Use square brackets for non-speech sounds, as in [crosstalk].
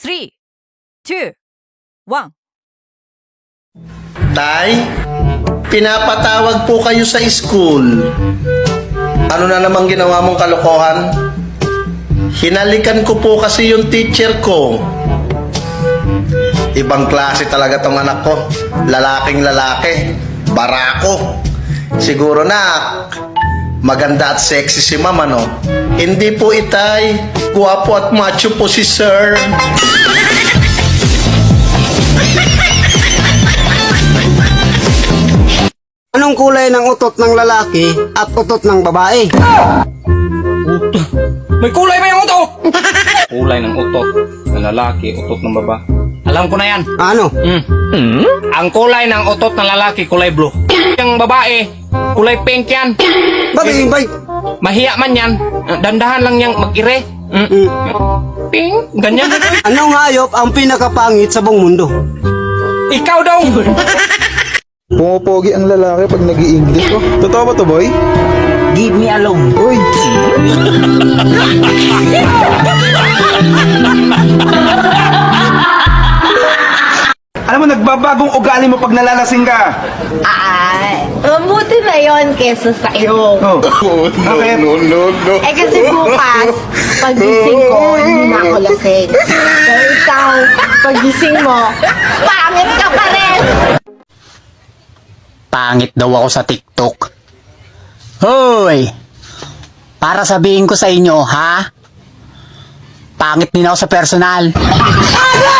three, two, one. Tay, pinapatawag po kayo sa school. Ano na namang ginawa mong kalokohan? Hinalikan ko po kasi yung teacher ko. Ibang klase talaga tong anak ko. Lalaking lalaki. Barako. Siguro na maganda at sexy si mama no. Hindi po itay. Guwapo at macho po si sir. Anong kulay ng utot ng lalaki at utot ng babae? May kulay ba yung utot? [laughs] kulay ng utot ng lalaki, utot ng baba. Alam ko na yan. Ano? Mm. Ang kulay ng utot ng lalaki, kulay blue. [coughs] Yung babae, kulay pink yan. Bagay, bay. Mahiya man yan. Dandahan lang niyang mag-ire. Mm. Mm. Pink, ganyan. [laughs] Anong hayop ang pinakapangit sa buong mundo? Ikaw daw. [laughs] Pumopogi ang lalaki pag nag english oh. Totoo ba to, boy? Give me alone. Uy! [laughs] Nagbabagong ugali mo pag nalalasing ka. Ay, mabuti na yon kesa sa'yo. Oh. Bakit? Eh kasi bukas, pagising ko, hindi na ako lasing. [laughs] Pero ikaw, pagising mo, pangit ka pa rin! Pangit daw ako sa TikTok. Hoy! Para sabihin ko sa inyo, ha? Pangit din ako sa personal. Ikaw